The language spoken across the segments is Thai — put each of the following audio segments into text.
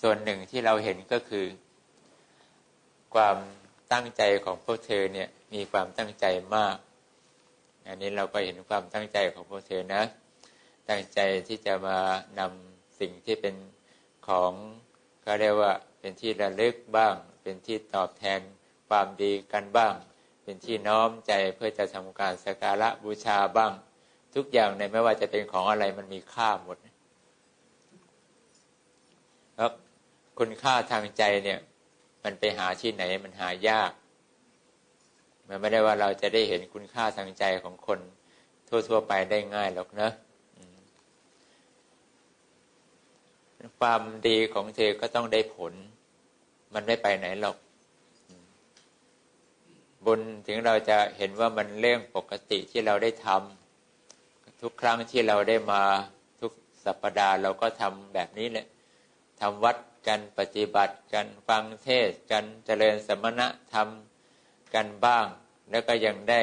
ส่วนหนึ่งที่เราเห็นก็คือ ความตั้งใจของพวกเธอเนี่ยมีความตั้งใจมาก อันนี้เราก็เห็นความตั้งใจของพวกเธอนะ ตั้งใจที่จะมานำสิ่งที่เป็นของก็เรียกว่าเป็นที่ระลึกบ้าง เป็นที่ตอบแทนความดีกันบ้าง เป็นที่น้อมใจเพื่อจะทำการสักการะบูชาบ้าง ทุกอย่างในไม่ว่าจะเป็นของอะไรมันมีค่าหมดแล้ว คุณค่าทางใจเนี่ย มันไปหาที่ไหนมันหายาก มันไม่ได้ว่าเราจะได้เห็นคุณค่าทางใจของคนทั่ว ๆ ไปได้ง่ายหรอกเนะความดีของเธอก็ต้องได้ผล มันไม่ไปไหนหรอก บุญถึงเราจะเห็นว่ามันเรื่องปกติที่เราได้ทำทุกครั้งที่เราได้มาทุกสัปดาห์เราก็ทำแบบนี้แหละทำวัด กันปฏิบัติกันฟังเทศกันเจริญสมณะทำกันบ้าง แล้วก็ยังได้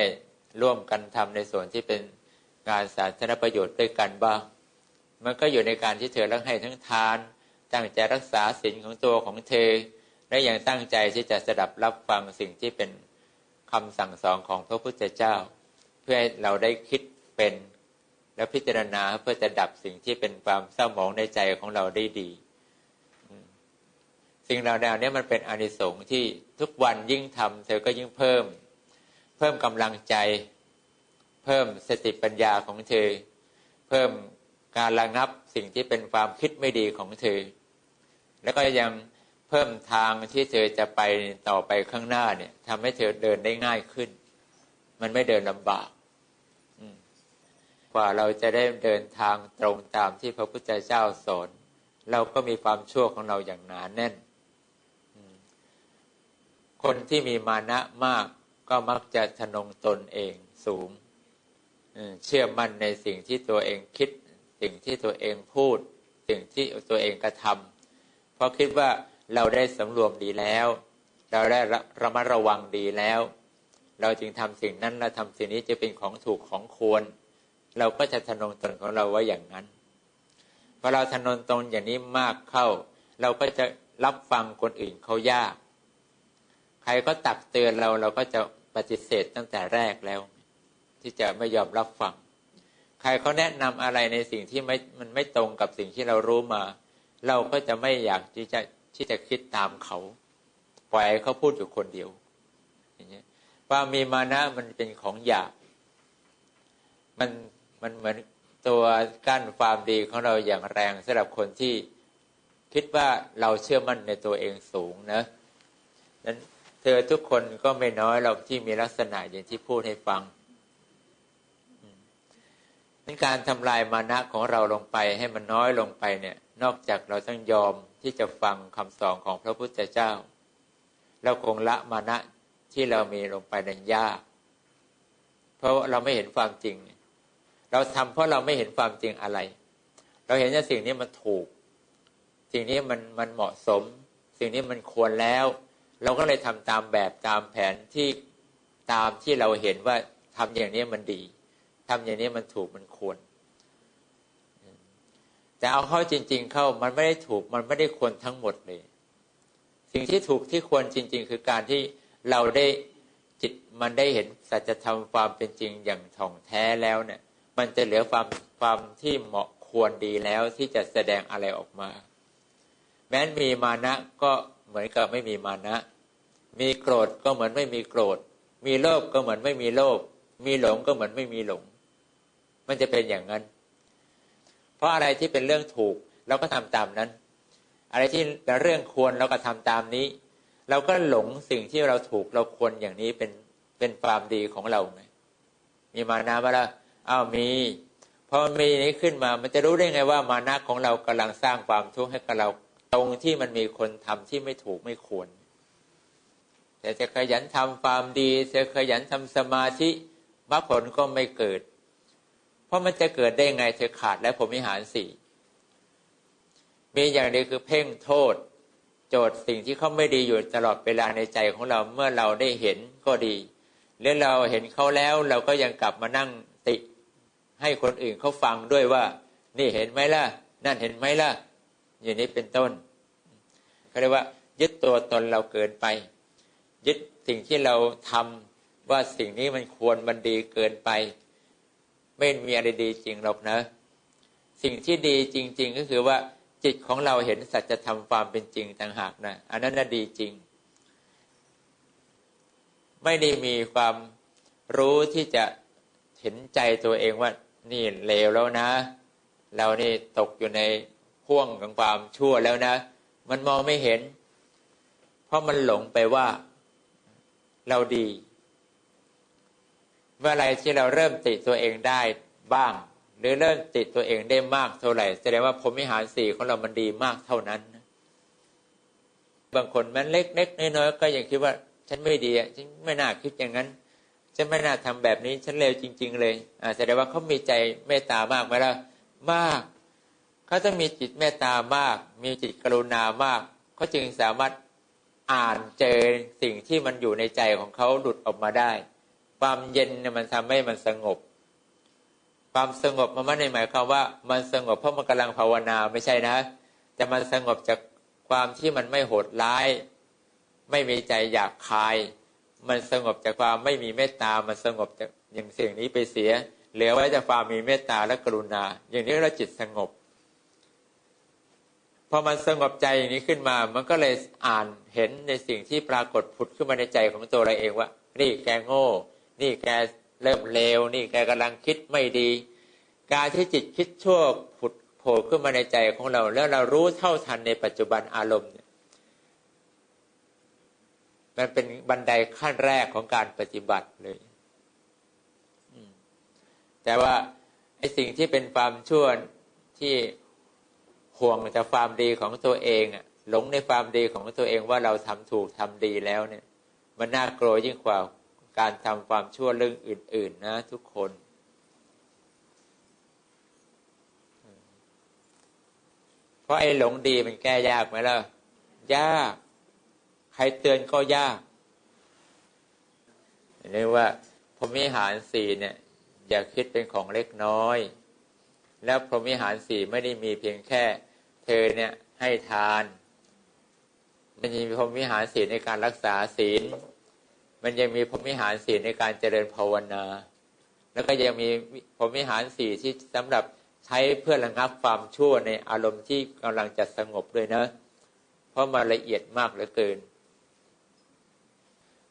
ร่วมกันทำในส่วนที่เป็นงานสาธารณประโยชน์ด้วยกันบ้าง มันก็อยู่ในการที่เธอรักให้ทั้งทานตั้งใจรักษาศีลของตัวของเธอ และยังตั้งใจที่จะสดับรับฟังสิ่งที่เป็นคำสั่งสอนของพระพุทธเจ้า เพื่อให้เราได้คิดเป็นและพิจารณาเพื่อจะดับสิ่งที่เป็นความเศร้าหมองในใจของเราได้ดี สิ่งเหล่านี้มันเป็นอนิสงส์ที่ทุกวันยิ่งทำเธอก็ยิ่งเพิ่ม เพิ่มกำลังใจ เพิ่มสติปัญญาของเธอ เพิ่มการระงับสิ่งที่เป็นความคิดไม่ดีของเธอ แล้วก็ยังเพิ่มทางที่เธอจะไปต่อไปข้างหน้าเนี่ยทำให้เธอเดินได้ง่ายขึ้น มันไม่เดินลำบากกว่าเราจะได้เดินทางตรงตามที่พระพุทธเจ้าสอนเราก็มีความชั่วของเราอย่างหนาแน่น คนที่มีมานะมากก็มักจะทนงตนเองสูง เชื่อมั่นในสิ่งที่ตัวเองคิด สิ่งที่ตัวเองพูด สิ่งที่ตัวเองกระทำเพราะคิดว่าเราได้สำรวมดีแล้ว เราได้ระมัดระวังดีแล้ว เราจึงทำสิ่งนั้นและทำสิ่งนี้จะเป็นของถูกของควร เราก็จะทนงตนของเราไว้อย่างนั้นพอเราทนงตนอย่างนี้มากเข้า เราก็จะรับฟังคนอื่นเขายาก รก็ตักเตือนเราเราก็จะปฏิเสธตั้งแต่แรกแล้ว ที่จะไม่ยอมรับฟัง ใครเขาแนะนำอะไรในสิ่งที่ไม่มันไม่ตรงกับสิ่งที่เรารู้มา เราก็จะไม่อยากที่จะที่จะคิดตามเขา ปล่อยเขาพูดอยู่คนเดียวอย่างเงี้ยความมีมานะมันเป็นของหยาบมันมันเหมือนตัวกั้นความดีของเราอย่างแรงสำหรับคนที่คิดว่าเราเชื่อมั่นในตัวเองสูงนะนั้น เธอทุกคนก็ไม่น้อยหรอกที่มีลักษณะอย่างที่พูดให้ฟังนการทำลายมานะของเราลงไปให้มันน้อยลงไปเนี่ย นอกจากเราต้องยอมที่จะฟังคำสอนของพระพุทธเจ้า เราคงละมานะที่เรามีลงไปนั้นยาก เพราะเราไม่เห็นความจริง เราทำเพราะเราไม่เห็นความจริงอะไร เราเห็นว่าสิ่งนี้มันถูก สิ่งนี้มันมันเหมาะสม สิ่งนี้มันควรแล้ว เราก็เลยทำตามแบบตามแผนที่ตามที่เราเห็นว่าทำอย่างนี้มันดีทำอย่างนี้มันถูกมันควร แต่เอาเข้าจริง ๆ เข้ามันไม่ได้ถูกมันไม่ได้ควรทั้งหมดเลย สิ่งที่ถูกที่ควรจริง ๆ คือการที่เราได้จิตมันได้เห็นสัจธรรมความเป็นจริงอย่างถ่องแท้แล้วเนี่ย มันจะเหลือความความที่เหมาะควรดีแล้วที่จะแสดงอะไรออกมา แม้นมีมานะก็ เหมือนกับไม่มีมานะ มีโกรธก็เหมือนไม่มีโกรธ มีโลภก็เหมือนไม่มีโลภมีหลงก็เหมือนไม่มีหลง มันจะเป็นอย่างนั้น เพราะอะไรที่เป็นเรื่องถูกเราก็ทำตามนั้น อะไรที่เป็นเรื่องควรเราก็ทำตามนี้ เราก็หลงสิ่งที่เราถูกเราควรอย่างนี้เป็นเป็นความดีของเราไงมีมานะมาแล้วอ้าวมีพอมีนี้ขึ้นมา มันจะรู้ได้ไงว่ามานะของเรากำลังสร้างความทุกข์ให้กับเรา ตรงที่มันมีคนทำที่ไม่ถูกไม่ควร แต่จะขยันทำความดีจะขยันทำสมาธิมรรคผลก็ไม่เกิด เพราะมันจะเกิดได้ไงเธอขาดแล้วผมมิหารสี่มีอย่างเดียวคือเพ่งโทษ โจทย์สิ่งที่เขาไม่ดีอยู่ตลอดเวลาในใจของเราเมื่อเราได้เห็นก็ดีหรือเราเห็นเขาแล้วเราก็ยังกลับมานั่งติ ให้คนอื่นเขาฟังด้วยว่า นี่เห็นไหมล่ะ นั่นเห็นไหมล่ะ อย่างนี้เป็นต้นเขาเรียกว่า ยึดตัวตนเราเกินไป ยึดสิ่งที่เราทำว่าสิ่งนี้มันควรมันดีเกินไป ไม่มีอะไรดีจริงหรอกนะ สิ่งที่ดีจริง ๆ ก็คือว่าจิตของเราเห็นสัจธรรมความเป็นจริงต่างหากนะอันนั้นน่ะดีจริง ไม่ได้มีความรู้ที่จะเห็นใจตัวเองว่านี่เลวแล้วนะ เรานี่ตกอยู่ใน พ่วงของความชั่วแล้วนะ มันมองไม่เห็น เพราะมันหลงไปว่าเราดี เมื่อไรที่เราเริ่มติตัวเองได้บ้าง หรือเริ่มติตัวเองได้มากเท่าไหร่ แสดงว่าพรมิหารสี่ของเรามันดีมากเท่านั้น บางคนมันเล็กๆน้อยๆก็ยังคิดว่า ฉันไม่ดีฉันไม่น่าคิดอย่างนั้นฉันไม่น่าทำแบบนี้ฉันเลวจริง ๆ เลย อ่าแสดงว่าเขามีใจเมตตามากไหมล่ะ มาก เขาจะมีจิตเมตตามาก มีจิตกรุณามากเขาจึงสามารถอ่านเจอสิ่งที่มันอยู่ในใจของเขาหลุดออกมาได้ ความเย็นเนี่ยมันทำให้มันสงบ ความสงบมันไม่ได้หมายความว่า มันสงบเพราะมันกำลังภาวนาไม่ใช่นะ แต่มันสงบจากความที่มันไม่โหดร้าย ไม่มีใจอยากคาย มันสงบจากความไม่มีเมตตา มันสงบจากอย่างสิ่งนี้ไปเสีย เหลือไว้แต่ความมีเมตตาและกรุณา อย่างนี้เราจิตสงบ พอมันสงบใจอย่างนี้ขึ้นมา มันก็เลยอ่านเห็นในสิ่งที่ปรากฏผุดขึ้นมาในใจของตัวเราเองว่า นี่แกโง่ นี่แกเริ่มเลว นี่แกกำลังคิดไม่ดี การที่จิตคิดชั่วผุดโผล่ขึ้นมาในใจของเรา แล้วเรารู้เท่าทันในปัจจุบันอารมณ์เนี่ยมันเป็นบันไดขั้นแรกของการปฏิบัติเลยแต่ว่าไอ้สิ่งที่เป็นความชั่วที่ ห่วงแต่ความดีของตัวเองอะหลงในความดีของตัวเองว่าเราทำถูกทำดีแล้วเนี่ย มันน่ากลัวยิ่งกว่าการทำความชั่วเรื่องอื่น ๆ นะ ทุกคนเพราะไอ้หลงดีมันแก้ยากไหมล่ะ ยาก ใครเตือนก็ยากเรียกว่าพรหมิหารสี่เนี่ย อย่าคิดเป็นของเล็กน้อย แล้วพรหมิหารสี่ไม่ได้มีเพียงแค่ เธอเนี่ยให้ทานมันยังมีพรหมิหารศีลในการรักษาศีล มันยังมีพรหมิหารศีลในการเจริญภาวนา แล้วก็ยังมีพรหมิหารสีลที่สำหรับใช้เพื่อระงับความชั่วในอารมณ์ที่กำลังจะสงบด้วยนะ เพราะมันละเอียดมากเหลือเกิน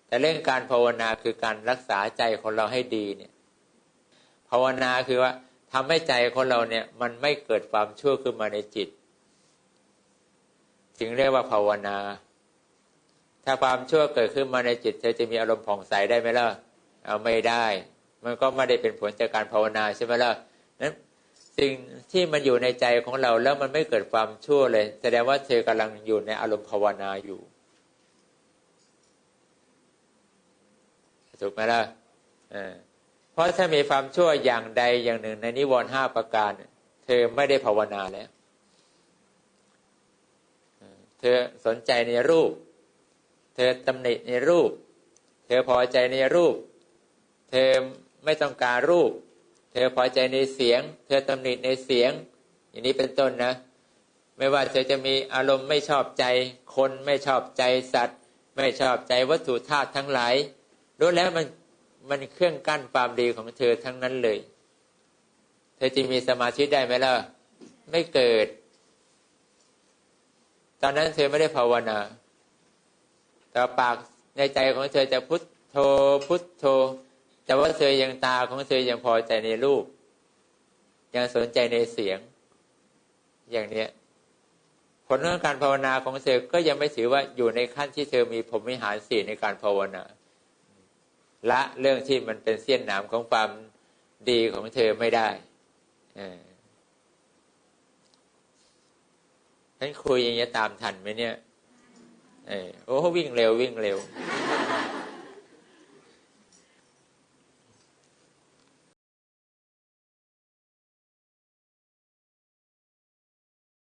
แต่เรื่องการภาวนาคือการรักษาใจของเราให้ดีเนี่ย ภาวนาคือว่าทำให้ใจของเราเนี่ย มันไม่เกิดความชั่วขึ้นมาในจิต จึงเรียกว่าภาวนา ถ้าความชั่วเกิดขึ้นมาในจิตเธอจะมีอารมณ์ผ่องใสได้ไหมล่ะเอาไม่ได้ มันก็ไม่ได้เป็นผลจากการภาวนาใช่ไหมล่ะนั้นสิ่งที่มันอยู่ในใจของเราแล้วมันไม่เกิดความชั่วเลย แสดงว่าเธอกำลังอยู่ในอารมณ์ภาวนาอยู่ถูกไหมล่ะเพราะถ้ามีความชั่วอย่างใดอย่างหนึ่งในนิวรณ์ห้าประการ เธอไม่ได้ภาวนาแล้ว เธอสนใจในรูป เธอตำหนิในรูป เธอพอใจในรูป เธอไม่ต้องการรูป เธอพอใจในเสียง เธอตำหนิในเสียง อย่างนี้เป็นต้นนะ ไม่ว่าเธอจะมีอารมณ์ไม่ชอบใจ คนไม่ชอบใจสัตว์ ไม่ชอบใจวัตถุธาตุทั้งหลายรู้แล้วมันมันเครื่องกั้นความดีของเธอทั้งนั้นเลย เธอจะมีสมาธิได้ไหมล่ะ ไม่เกิด ตอนนั้นเธอไม่ได้ภาวนา แต่ปากในใจของเธอจะพุทโธพุทโธ แต่ว่าเธอยังตาของเธอยังพอใจในรูป ยังสนใจในเสียง อย่างเนี้ยผลของการภาวนาของเธอก็ยังไม่ถือว่าอยู่ในขั้นที่เธอมีผมวิหารสี่ในการภาวนา ละเรื่องที่มันเป็นเสี้ยนหนามของความดีของเธอไม่ได้ ฉันคุยอย่างเงี้ยตามทันไหมเนี่ย เออโอ้วิ่งเร็ววิ่งเร็ว